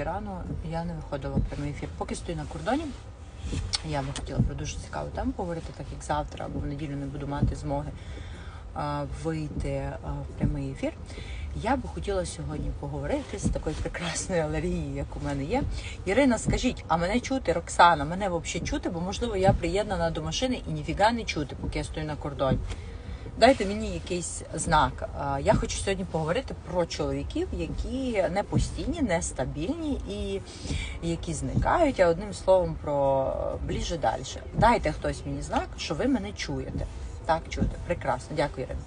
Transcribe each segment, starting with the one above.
ще рано, я не виходила в прямий ефір. Поки стою на кордоні, я би хотіла про дуже цікаву тему поговорити, так як завтра або в неділю не буду мати змоги а, вийти а, в прямий ефір. Я би хотіла сьогодні поговорити з такою прекрасною алергією, як у мене є. Ірина, скажіть, а мене чути, Роксана, мене взагалі чути, бо можливо я приєднана до машини і ніфіга не чути, поки я стою на кордоні. Дайте мені якийсь знак. Я хочу сьогодні поговорити про чоловіків, які не постійні, не стабільні і які зникають. А одним словом про ближче далі. Дайте хтось мені знак, що ви мене чуєте. Так, чуєте. Прекрасно, дякую, Ірина.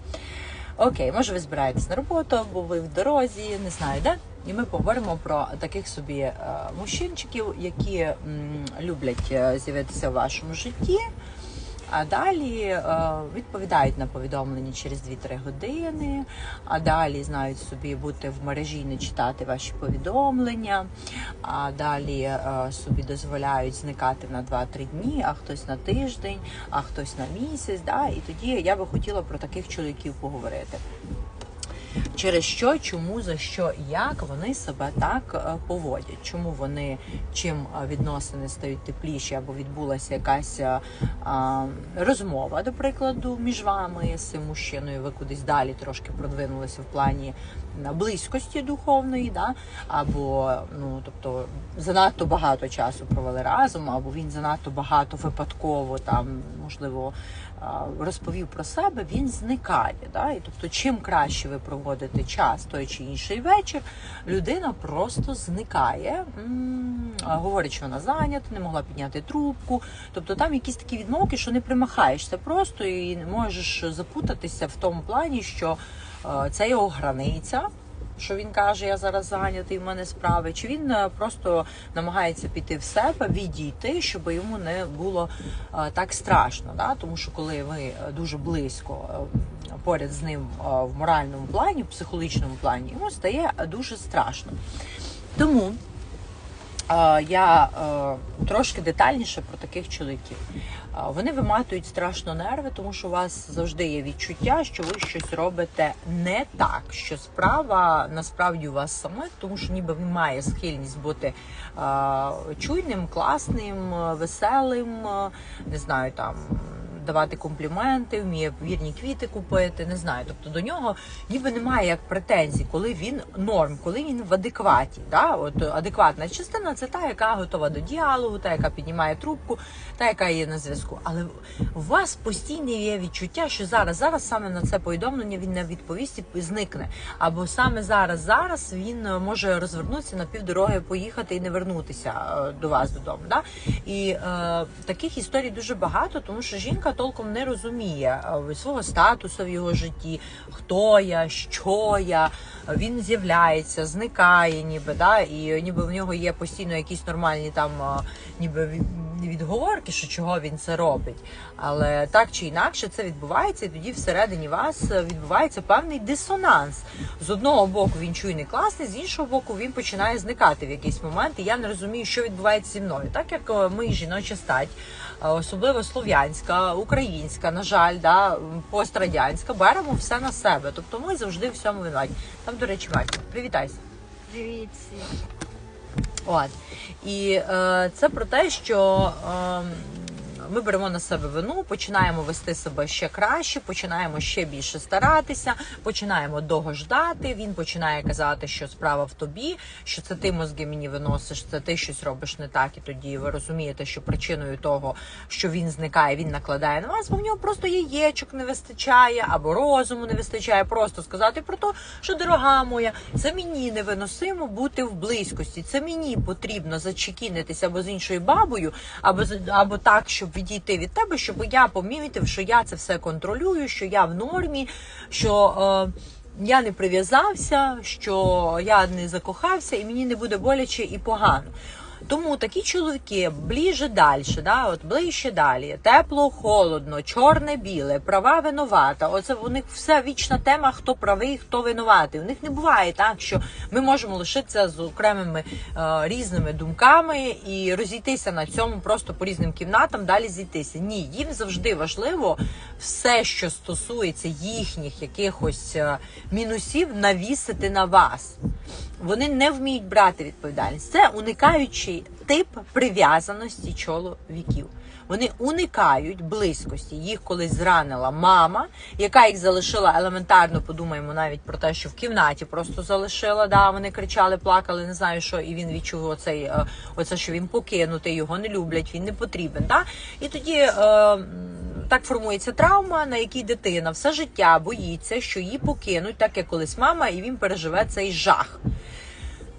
Окей, може ви збираєтесь на роботу, або ви в дорозі, не знаю, де. І ми поговоримо про таких собі е, мужчинчиків, які люблять е, з'явитися в вашому житті. А далі е, відповідають на повідомлення через 2-3 години, а далі знають собі бути в мережі і не читати ваші повідомлення, а далі е, собі дозволяють зникати на 2-3 дні, а хтось на тиждень, а хтось на місяць. Да? І тоді я би хотіла про таких чоловіків поговорити. Через що, чому, за що і як вони себе так е, поводять? Чому вони чим е, відносини стають тепліші, або відбулася якась е, а, розмова, до прикладу, між вами з цим мужчиною? Ви кудись далі трошки продвинулися в плані близькості духовної, да? або ну тобто занадто багато часу провели разом, або він занадто багато випадково там можливо розповів про себе, він зникає. Да? І тобто, чим краще ви проводите час той чи інший вечір, людина просто зникає, говорить, що вона зайнята, не могла підняти трубку. Тобто там якісь такі відмовки, що не примахаєшся просто і можеш запутатися в тому плані, що е, це його границя. Що він каже, я зараз зайнятий, в мене справи, чи він е, просто намагається піти в себе, відійти, щоб йому не було е, так страшно. Да? Тому що коли ви е, дуже близько поряд з ним в моральному плані, в психологічному плані, йому стає дуже страшно. Тому я е, трошки детальніше про таких чоловіків. Вони виматують страшно нерви, тому що у вас завжди є відчуття, що ви щось робите не так, що справа насправді у вас саме, тому що ніби він має схильність бути чуйним, класним, веселим, не знаю там. Давати компліменти, вміє вірні квіти купити, не знаю. Тобто до нього ніби немає як претензій, коли він норм, коли він в адекваті. Да? От адекватна частина це та, яка готова до діалогу, та, яка піднімає трубку, та, яка є на зв'язку. Але у вас постійне є відчуття, що зараз, зараз саме на це повідомлення він не відповість і зникне. Або саме зараз, зараз він е, може розвернутися на півдороги, поїхати і не вернутися е, до вас додому. Да? І е, таких історій дуже багато, тому що жінка толком не розуміє е, свого статусу в його житті, хто я, що я. Він з'являється, зникає, ніби да, і ніби в нього є постійно якісь нормальні там, е, ніби відговорки, що чого він це робить. Але так чи інакше це відбувається, і тоді всередині вас е, відбувається певний дисонанс. З одного боку він чуйний класний, з іншого боку він починає зникати в якийсь момент. І я не розумію, що відбувається зі мною. Так як ми жіноча стать, особливо слов'янська, українська, на жаль, да, пострадянська, беремо все на себе. Тобто ми завжди в всьому винуваті. Там, до речі, Вася, привітайся. Привіт. От. І е, це про те, що е, ми беремо на себе вину, починаємо вести себе ще краще, починаємо ще більше старатися, починаємо довго ждати. Він починає казати, що справа в тобі, що це ти мозги мені виносиш, це ти щось робиш не так, і тоді ви розумієте, що причиною того, що він зникає, він накладає на вас, бо в нього просто яєчок не вистачає або розуму не вистачає. Просто сказати про те, що дорога моя, це мені невиносимо бути в близькості. Це мені потрібно зачекінитися або з іншою бабою, або або так, щоб відійти від тебе, щоб я помітив, що я це все контролюю, що я в нормі, що. Е, я не прив'язався, що я не закохався, і мені не буде боляче і погано. Тому такі чоловіки ближче далі, да, от ближче далі, тепло, холодно, чорне, біле, права винувата. Оце у них вся вічна тема, хто правий, хто винуватий. У них не буває так, що ми можемо лишитися з окремими е, різними думками і розійтися на цьому просто по різним кімнатам, далі зійтися. Ні, їм завжди важливо все, що стосується їхніх якихось е, мінусів, навісити на вас. Вони не вміють брати відповідальність. Це уникаючий тип прив'язаності чоловіків. Вони уникають близькості. Їх колись зранила мама, яка їх залишила елементарно. Подумаємо навіть про те, що в кімнаті просто залишила. Да, вони кричали, плакали, не знаю що, і він відчув оцей, е, оце, що він покинутий, його не люблять, він не потрібен. Да? І тоді. Е, так формується травма, на якій дитина все життя боїться, що її покинуть, так як колись мама, і він переживе цей жах.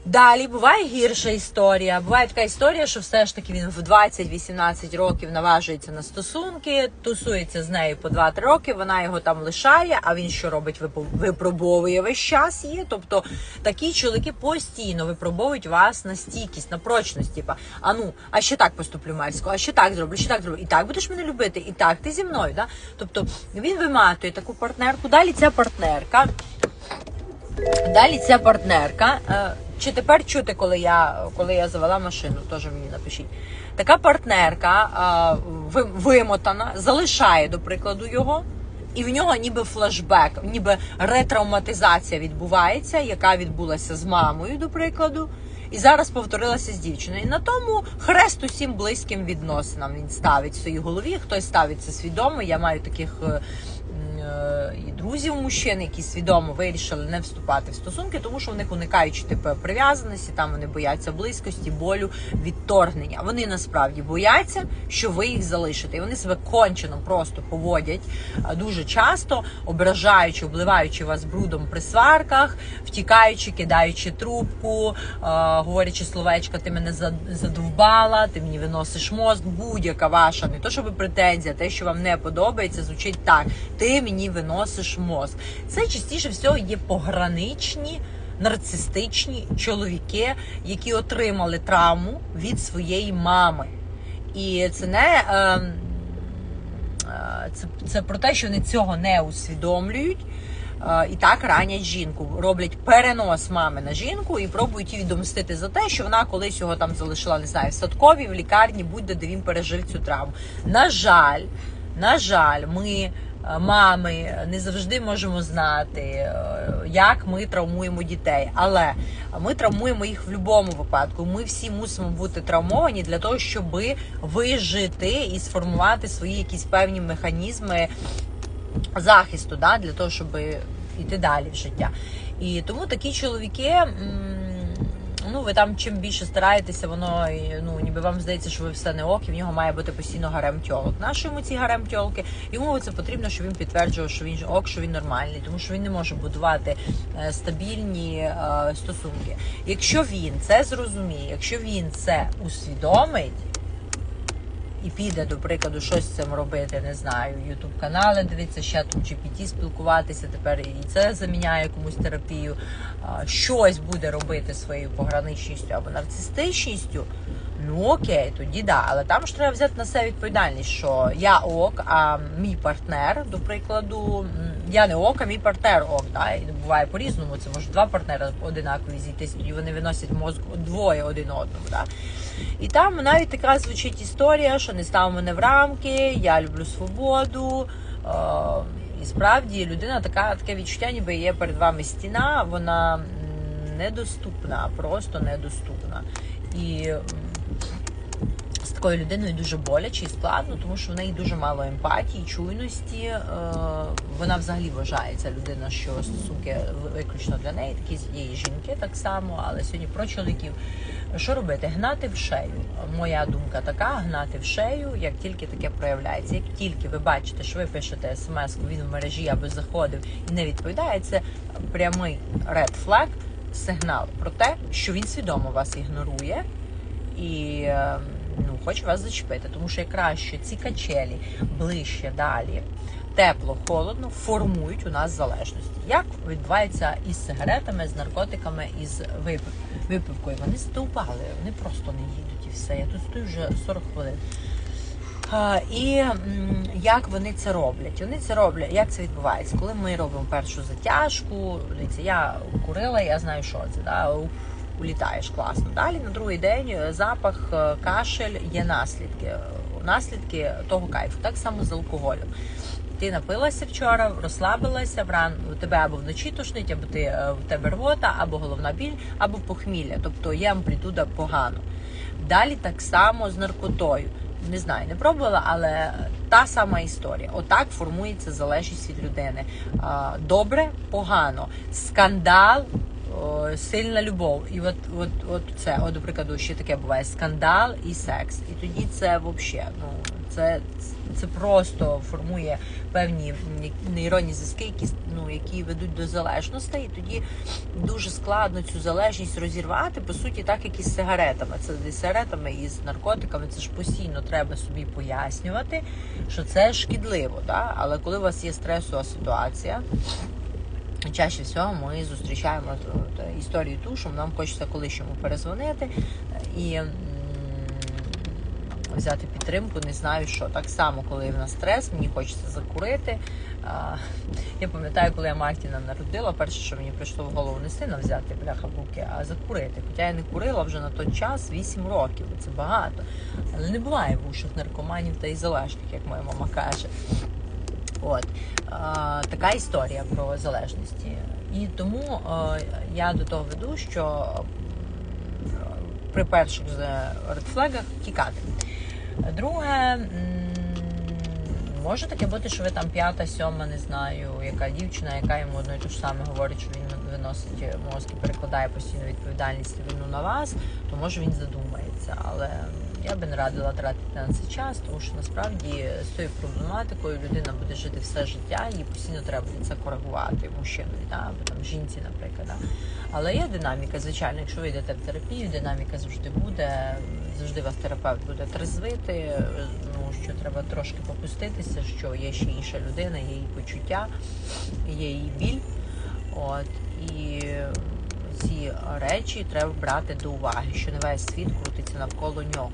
Далі буває гірша історія. Буває така історія, що все ж таки він в 20-18 років наважується на стосунки, тусується з нею по 2-3 роки. Вона його там лишає. А він що робить? Випробовує весь час є. Тобто такі чоловіки постійно випробовують вас на стійкість, на прочність. Типа, а ну, а ще так поступлю Марсько, а ще так зроблю, ще так зроблю. І так будеш мене любити, і так ти зі мною. Да? Тобто він виматує таку партнерку. Далі ця партнерка. Далі ця партнерка. Чи тепер чути, коли я коли я завела машину, теж мені напишіть. Така партнерка ви- вимотана, залишає, до прикладу, його, і в нього ніби флешбек, ніби ретравматизація відбувається, яка відбулася з мамою, до прикладу. І зараз повторилася з дівчиною. І на тому хрест усім близьким відносинам він ставить в своїй голові. Хтось ставить це свідомо. Я маю таких е, і друзів мужчин, які свідомо вирішили не вступати в стосунки, тому що в них уникаючи типу прив'язаності, там вони бояться близькості, болю, відторгнення. Вони насправді бояться, що ви їх залишите. І вони себе кончено просто поводять е, дуже часто, ображаючи, обливаючи вас брудом при сварках, втікаючи, кидаючи трубку, е, говорячи словечка, ти мене задовбала, ти мені виносиш мозк, будь-яка ваша, не то щоб претензія, те, що вам не подобається, звучить так: ти мені виносиш мозк. Це частіше всього є пограничні. Нарцистичні чоловіки, які отримали травму від своєї мами. І це не ем, е, це, це про те, що вони цього не усвідомлюють. е, І так ранять жінку, роблять перенос мами на жінку і пробують її відомстити за те, що вона колись його там залишила, не знаю, в садковій, в лікарні, будь-де де він пережив цю травму. На жаль, на жаль, ми, мами, не завжди можемо знати, е, як ми травмуємо дітей, але ми травмуємо їх в будь-якому випадку. Ми всі мусимо бути травмовані для того, щоб вижити і сформувати свої якісь певні механізми захисту, да, для того, щоб йти далі в життя. І тому такі чоловіки. Ну, ви там чим більше стараєтеся, воно ну ніби вам здається, що ви все не ок, і в нього має бути постійно гарем тьолок. Наші йому ці гарем тьолки? Йому це потрібно, щоб він підтверджував, що він ок, що він нормальний, тому що він не може будувати е, стабільні е, стосунки. Якщо він це зрозуміє, якщо він це усвідомить і піде, до прикладу, щось з цим робити, не знаю, ютуб канали дивитися, ще тут GPT спілкуватися тепер і це заміняє комусь терапію. Щось буде робити своєю пограничністю або нарцистичністю. Ну окей, тоді да. Але там ж треба взяти на себе відповідальність, що я ок, а мій партнер, до прикладу, я не ок, а мій партнер ок. Да? І буває по-різному. Це може два партнери одинакові зійтись, тоді вони виносять мозк двоє один одному. Да? І там навіть така звучить історія, що не став мене в рамки, я люблю свободу. Е, і справді людина така, таке відчуття, ніби є перед вами стіна, вона недоступна, просто недоступна. І такою людиною дуже боляче і складно, тому що в неї дуже мало емпатії, чуйності. Е, Вона взагалі вважає ця людина, що стосунки виключно для неї, такі і жінки так само, але сьогодні про чоловіків. Що робити? Гнати в шею. Моя думка така: гнати в шею, як тільки таке проявляється. Як тільки ви бачите, що ви пишете смс, він в мережі або заходив і не відповідає, це прямий red flag, сигнал про те, що він свідомо вас ігнорує і е, ну, хоче вас зачепити, тому що якраз що ці качелі ближче далі, тепло, холодно формують у нас залежності. Як відбувається із сигаретами, з наркотиками, із випив- випивкою? Вони стовпали, вони просто не їдуть і все. Я тут стою вже 40 хвилин. А, і як вони це роблять? Вони це роблять, як це відбувається? Коли ми робимо першу затяжку, я курила, я знаю, що це. Да? Улітаєш класно. Далі на другий день е, запах, е, кашель є наслідки. Е, Наслідки того кайфу. Так само з алкоголем. Ти напилася вчора, розслабилася, вран у тебе або вночі тошнить, або ти в тебе рвота, або головна біль, або похмілля. Тобто є амплітуда погано. Далі так само з наркотою. Не знаю, не пробувала, але та сама історія. Отак формується залежність від людини. Добре, погано. Скандал, сильна любов. І от, от, от це, от, до прикладу, ще таке буває: скандал і секс. І тоді це взагалі, ну це, це просто формує певні нейронні зв'язки, які ну які ведуть до залежності, і тоді дуже складно цю залежність розірвати. По суті, так як і з сигаретами. Це з сигаретами і з наркотиками. Це ж постійно треба собі пояснювати, що це шкідливо. Да? Але коли у вас є стресова ситуація. Чаще всього ми зустрічаємо історію ту, що нам хочеться колишньому перезвонити і взяти підтримку, не знаю що. Так само, коли в нас стрес, мені хочеться закурити. Я пам'ятаю, коли я Мартіна народила, перше, що мені прийшло в голову не сина взяти бляха в руки, а закурити. Хоча я не курила вже на той час 8 років, це багато. Але не буває в ушах наркоманів та і залежних, як моя мама каже. От а, така історія про залежності. І тому а, я до того веду, що при перших редфлегах тікати. Друге, може таке бути, що ви там п'ята, сьома, не знаю, яка дівчина, яка йому одно і те ж саме говорить, що він виносить мозки, перекладає постійну відповідальність вину на вас, то може він задумається. Але я би не радила тратити на це час, тому що насправді з цією проблематикою людина буде жити все життя, і постійно треба буде це коригувати мужчинові, да? або там жінці, наприклад. Да? Але є динаміка, звичайно, якщо ви йдете в терапію, динаміка завжди буде, завжди вас терапевт буде трезвити, що треба трошки попуститися, що є ще інша людина, є її почуття, є її біль. От і ці речі треба брати до уваги, що не весь світ крутиться навколо нього.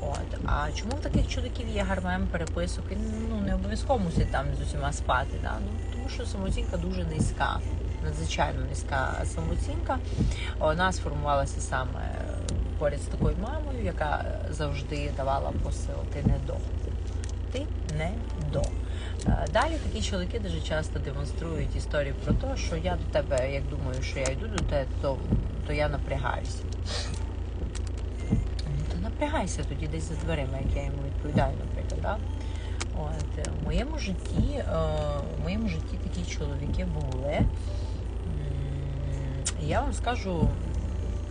От. А чому в таких чоловіків є гармем переписок? І, ну не обов'язково мусить там з усіма спати. Да? Ну, тому що самооцінка дуже низька, надзвичайно низька самооцінка. Вона сформувалася саме поряд з такою мамою, яка завжди давала посил ти не до. Ти не до. Е, Далі такі чоловіки дуже часто демонструють історію про те, що я до тебе, як думаю, що я йду до тебе, то, то я напрягаюся. Ну, То напрягайся тоді десь за дверима, як я йому відповідаю, наприклад. Да? От, е, в моєму житті, е, в моєму житті такі чоловіки були. Я вам скажу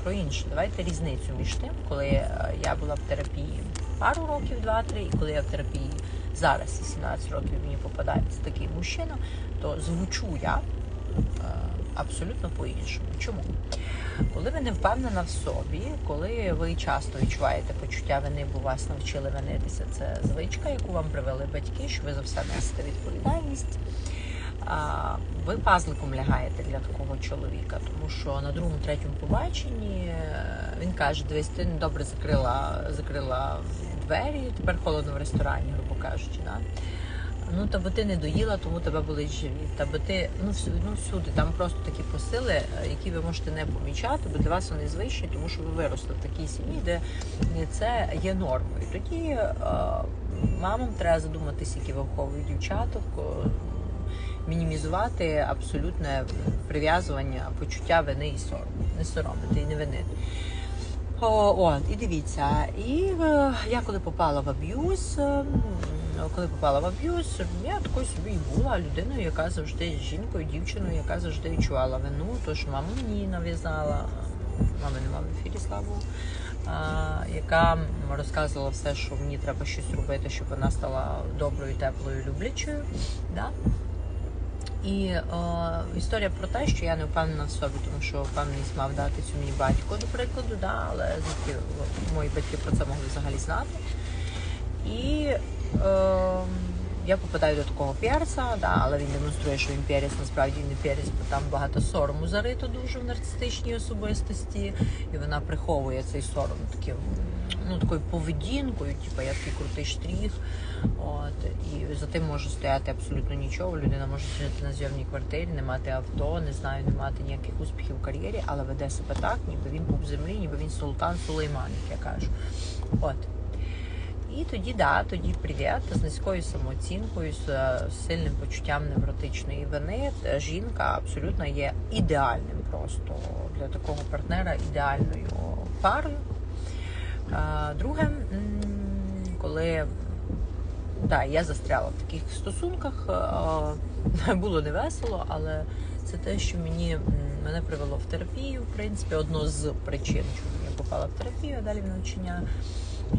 про інше. Давайте різницю між тим, коли е, я була в терапії пару років, два-три, і коли я в терапії зараз, 17 років, мені попадається такий мужчина, то звучу я е, абсолютно по-іншому. Чому? Коли ви не впевнена в собі, коли ви часто відчуваєте почуття вини, бо вас навчили винитися, це звичка, яку вам привели батьки, що ви за все несете відповідальність. Ви пазликом лягаєте для такого чоловіка, тому що на другому, третьому побаченні е, він каже: дивись, ти недобре закрила, закрила двері, тепер холодно в ресторані, грубо кажучи. Да? Ну, та бо ти не доїла, тому тебе болить живіт. Та бо ти ну всюди, ну всюди там просто такі посили, е, які ви можете не помічати, бо для вас вони звичні, тому що ви виросли в такій сім'ї, де це є нормою. Тоді е, мамам треба задуматися, які виховують дівчаток, мінімізувати абсолютне прив'язування, почуття вини і сорому. Не соромити і не винити. О, от, і дивіться, і е, я коли попала в аб'юз, е, коли попала в аб'юз, я такою собі і була людиною, яка завжди жінкою, дівчиною, яка завжди відчувала вину, тож мама мені нав'язала, мами нема в ефірі, слава Богу, а, яка розказувала все, що мені треба щось робити, щоб вона стала доброю, теплою, люблячою. Да? І е, історія про те, що я не впевнена в собі, тому що впевненість мав дати цю мені батько, до прикладу, да, але звідки мої батьки про це могли взагалі знати. І е, я попадаю до такого перса, да, але він демонструє, що він перець, насправді не перець, бо там багато сорому зарито дуже в нарцистичній особистості, і вона приховує цей сором таким, ну, такою поведінкою, типу я такий крутий штрих. От, і за тим може стояти абсолютно нічого. Людина може жити на зйомній квартирі, не мати авто, не знаю, не мати ніяких успіхів в кар'єрі, але веде себе так, ніби він був землі, ніби він султан Сулейман, як я кажу. От. І тоді, да, тоді привіт з низькою самооцінкою, з е, сильним почуттям невротичної вини. Е, Жінка абсолютно є ідеальним просто для такого партнера ідеальною парою. Друге, коли да, я застряла в таких стосунках, е, було не весело, але це те, що мені мене привело в терапію, в принципі, одно з причин, чому я попала в терапію, а далі в навчання.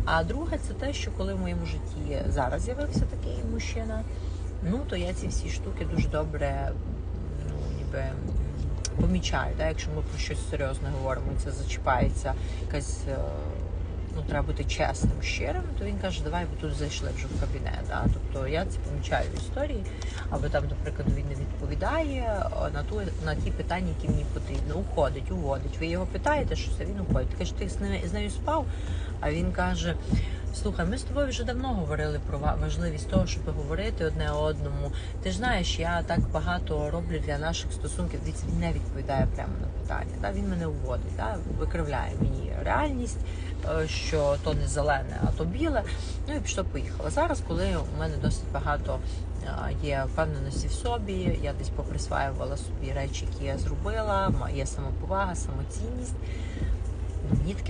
А друге, це те, що коли в моєму житті зараз з'явився такий мужчина, ну то я ці всі штуки дуже добре ну, ніби помічаю. Да? Якщо ми про щось серйозне говоримо, це зачіпається якась. е, Ну, треба бути чесним, щирим, то він каже, давай бо тут зайшли вже в кабінет. Да? Тобто я це помічаю в історії, або там, до прикладу, він не відповідає на ту на ті питання, які мені потрібно. Уходить, уводить. Ви його питаєте, що це він уходить. Ти кажеш, ти з нею спав? А він каже: Слухай, ми з тобою вже давно говорили про важливість того, щоб говорити одне одному. Ти ж знаєш, я так багато роблю для наших стосунків. Він не відповідає прямо на питання. Да? Він мене уводить, да? викривляє мені реальність, е, що то не зелене, а то біле. Ну і пішло поїхало. Зараз, коли у мене досить багато е, є впевненості в собі, я десь поприсваювала собі речі, які я зробила, є самоповага, самоцінність.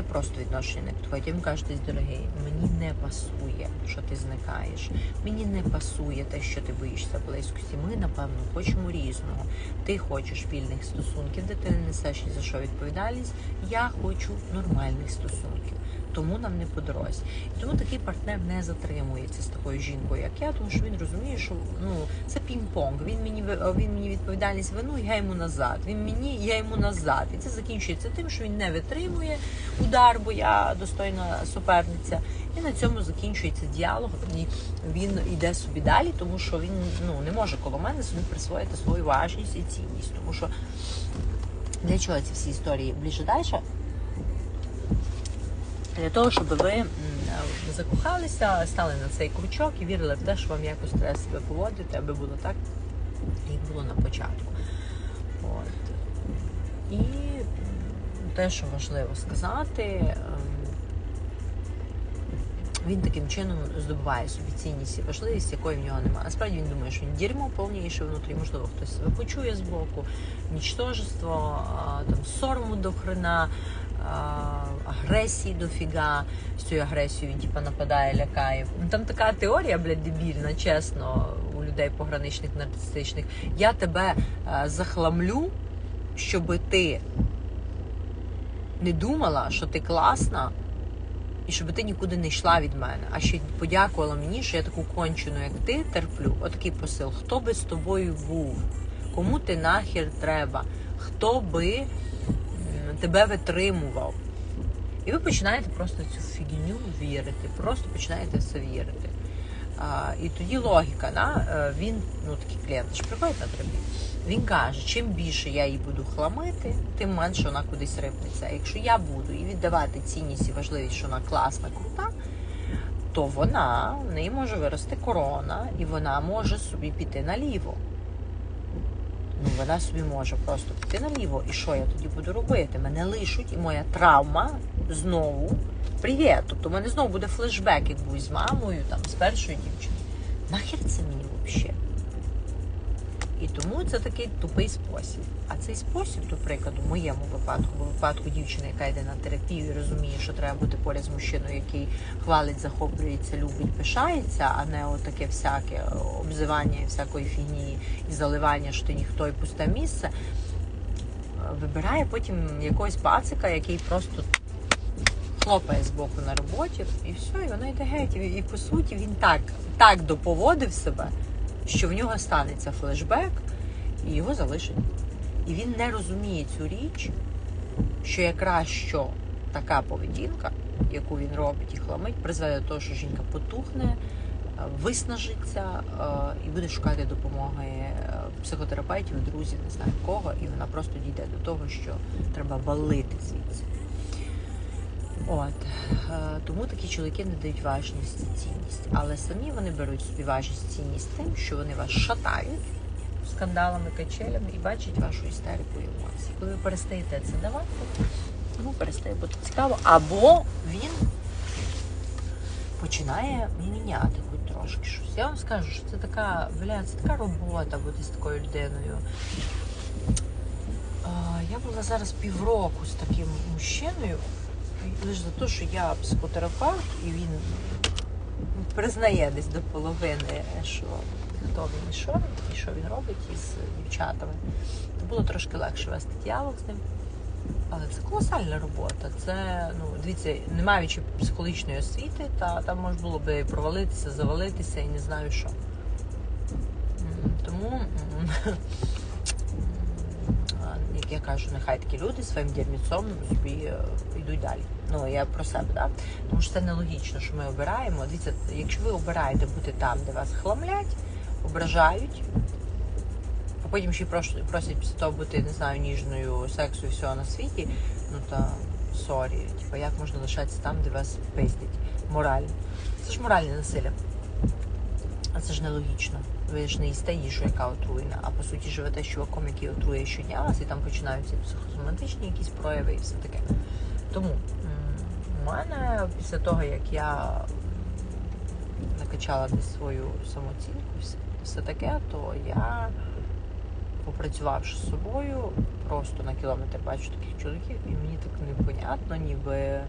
Таке просто відношення не підходить. Я йому дорогий, мені не пасує, що ти зникаєш. Мені не пасує те, що ти боїшся близькості. Ми, напевно, хочемо різного. Ти хочеш вільних стосунків, де ти не несеш ні за що відповідальність. Я хочу нормальних стосунків. Тому нам не по дорозі. І тому такий партнер не затримується з такою жінкою, як я, тому що він розуміє, що ну це пінг-понг. Він мені він мені відповідальність вину, я йому назад. Він мені, я йому назад. І це закінчується тим, що він не витримує удар, бо я достойна суперниця. І на цьому закінчується діалог. І він йде собі далі, тому що він ну не може коло мене собі присвоїти свою важність і цінність. Тому що для чого ці всі історії ближче далі? Для того, щоб ви м, закохалися, стали на цей крючок і вірили в те, що вам якось треба себе поводити, аби було так, як було на початку. От. І те, що важливо сказати, ем, він таким чином здобуває собі цінність і важливість, якої в нього немає. Насправді він думає, що він дерьмо повніше внутрі, можливо, хтось себе почує з боку, нічтожество, а, там сорому до хрена, агресії дофіга. З цією агресією типа нападає, лякає. Ну, Там така теорія, блядь, дебільна, чесно, у людей пограничних нарцистичних. Я тебе е, захламлю, щоб ти не думала, що ти класна, і щоб ти нікуди не йшла від мене, а ще подякувала мені, що я таку кончену, як ти, терплю. Отакий посил. Хто би з тобою був? Кому ти нахер треба? Хто би тебе витримував? І ви починаєте просто цю фігню вірити, просто починаєте в це вірити. А, і тоді логіка, да? е, він, ну такі клієнти ж приходять на терапію, він каже, чим більше я її буду хламити, тим менше вона кудись рипнеться. А якщо я буду їй віддавати цінність і важливість, що вона класна, крута, то вона в неї може вирости корона, і вона може собі піти наліво. Ну, вона собі може просто піти наліво. І що я тоді буду робити? Мене лишуть, і моя травма знову. Привіт! Тобто в мене знову буде флешбек, як був з мамою, там, з першою дівчиною. Нахер це мені взагалі? І тому це такий тупий спосіб. А цей спосіб, до прикладу, в моєму випадку, в випадку дівчини, яка йде на терапію і розуміє, що треба бути поряд з мужчиною, який хвалить, захоплюється, любить, пишається, а не отаке всяке обзивання і всякої фігні і заливання, що ти ніхто і пусте місце. Вибирає потім якогось пацика, який просто хлопає з боку на роботі, і все, і вона йде геть. І, і по суті він так, так доповодив себе, що в нього станеться флешбек, і його залишать. І він не розуміє цю річ, що якраз що така поведінка, яку він робить і хламить, призведе до того, що жінка потухне, виснажиться е, і буде шукати допомоги е, психотерапевтів, друзів, не знаю кого, і вона просто дійде до того, що треба валити звідси. От е, тому такі чоловіки не дають важність і цінність, але самі вони беруть собі важність цінність тим, що вони вас шатають скандалами, качелями і бачать вашу істерику і емоції. Коли ви перестаєте це давати, йому перестає бути цікаво, або він починає міняти хоч трошки щось. Я вам скажу, що це така, бля, це така робота бути з такою людиною. Я була зараз півроку з таким мужчиною, лише за те, що я психотерапевт, і він ну, признає десь до половини, що хто він і що він, і що він робить із дівчатами. То було трошки легше вести діалог з ним. Але це колосальна робота. Це, ну, дивіться, не маючи психологічної освіти, та там можна було би провалитися, завалитися і не знаю що. Тому, я кажу, нехай такі люди своїм дерміцом собі е, йдуть далі. Ну, я про себе, да? Тому що це нелогічно, що ми обираємо. Дивіться, якщо ви обираєте бути там, де вас хламлять, ображають, а потім ще й просять після того бути, не знаю, ніжною сексу і всього на світі, ну то сорі. Типу, як можна лишатися там, де вас пиздять? Морально. Це ж моральне насилля. А це ж нелогічно. Ви ж не їсте їжу, яка отруєна, а по суті живете з чуваком, який отрує щодня вас, і там починаються психосоматичні якісь прояви і все таке. Тому у мене після того, як я накачала десь свою самооцінку, все, все таке, то я, попрацювавши з собою, просто на кілометр бачу таких чоловіків, і мені так непонятно, ніби.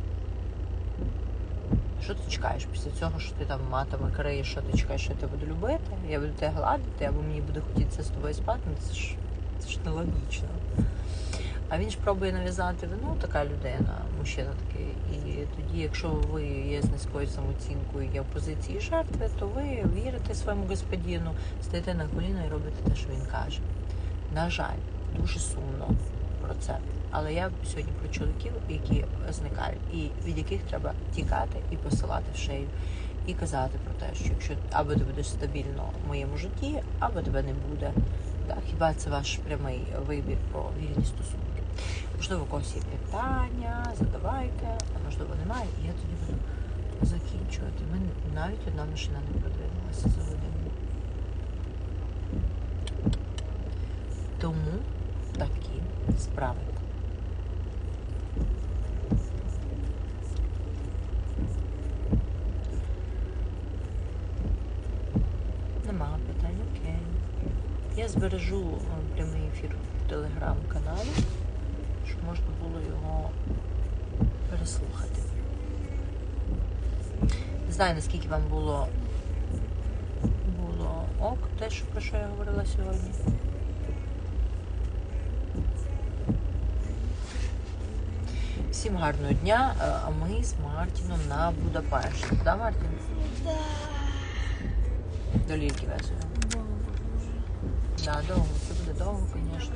Що ти чекаєш після цього, що ти там матами криєш, що ти чекаєш, що я тебе буду любити, я буду тебе гладити, або мені буде хотітися з тобою спати, ну це ж це ж нелогічно. А він ж пробує нав'язати вину, така людина, мужчина такий. І тоді, якщо ви є з низькою самооцінкою, є в позиції жертви, то ви вірите своєму господину, стаєте на коліна і робите те, що він каже. На жаль, дуже сумно про це. Але я сьогодні про чоловіків, які зникають, і від яких треба тікати і посилати в шею, і казати про те, що якщо або ти будеш стабільно в моєму житті, або тебе не буде. Так, хіба це ваш прямий вибір про вільні стосунки? Можливо, у когось є питання, задавайте, а можливо немає, і я тоді буду закінчувати. Ми навіть одна машина не продвинулася за годину. Тому такі справи. Нема питань, окей. Я збережу е, прямий ефір в телеграм-каналі, щоб можна було його переслухати. Не знаю, наскільки вам було, було ок, те, що, про що я говорила сьогодні. Всім гарного дня, е, а ми з Мартіном на Будапешт. Да, Мартін? До Лільки весело. Да, довго. Це буде довго, звісно.